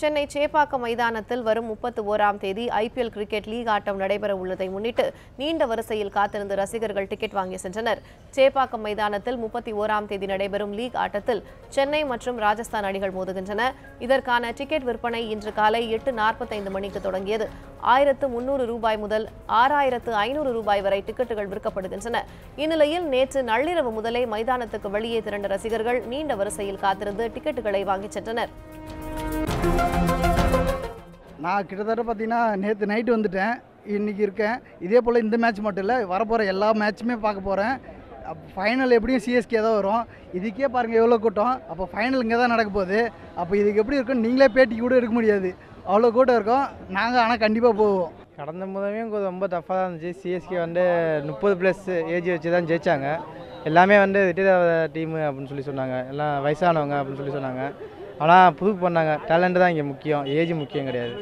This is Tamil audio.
சென்னை சேப்பாக்கம் மைதானத்தில் வரும் முப்பத்து ஓராம் தேதி ஐபிஎல் கிரிக்கெட் லீக் ஆட்டம் நடைபெற உள்ளதை முன்னிட்டு நீண்ட வரிசையில் காத்திருந்த ரசிகர்கள் டிக்கெட் வாங்கி சென்றனர். சேப்பாக்கம் மைதானத்தில் முப்பத்தி ஓராம் தேதி நடைபெறும் லீக் ஆட்டத்தில் சென்னை மற்றும் ராஜஸ்தான் அணிகள் மோதுகின்றன. இதற்கான டிக்கெட் விற்பனை இன்று காலை எட்டு நாற்பத்தைந்து மணிக்கு தொடங்கியது. ஆயிரத்து முன்னூறு ரூபாய் முதல் ஆறாயிரத்து ஐநூறு ரூபாய் வரை டிக்கெட்டுகள் விற்கப்படுகின்றன. இந்நிலையில் நேற்று நள்ளிரவு முதலே மைதானத்துக்கு வெளியே திரண்ட ரசிகர்கள் நீண்ட வரிசையில் காத்திருந்து டிக்கெட்டுகளை வாங்கிச் சென்றனர். நான் கிட்டத்தட்ட பார்த்தீங்கன்னா நேற்று நைட்டு வந்துட்டேன். இன்றைக்கி இருக்கேன். இதே போல் இந்த மேட்ச் மட்டும் இல்லை வரப்போகிற எல்லா மேட்சுமே பார்க்க போகிறேன் ஃபைனல் எப்படியும் சிஎஸ்கே தான் வரும். இதுக்கே பாருங்கள் எவ்வளோ கூட்டம். அப்போ ஃபைனல் இங்கே தான் நடக்க போகுது. அப்போ இதுக்கு எப்படி இருக்கும்? நீங்களே பேட்டி கூட எடுக்க முடியாது. அவ்வளோ கூட்டம் இருக்கும். நாங்கள் ஆனால் கண்டிப்பாக போவோம். கடந்த முதலையும் ரொம்ப டஃப்பாக தான் இருந்துச்சு. சிஎஸ்கே வந்து முப்பது ப்ளஸ் ஏஜ் வச்சு தான் ஜெயிச்சாங்க. எல்லாமே வந்து ரிட்டையர் டீமு அப்படின்னு சொல்லி சொன்னாங்க. எல்லாம் வயசானவங்க அப்படின்னு சொல்லி சொன்னாங்க. ஆனால் புதுப்பு பண்ணாங்க. டேலண்ட்டு தான் இங்கே முக்கியம். ஏஜ் முக்கியம் கிடையாது.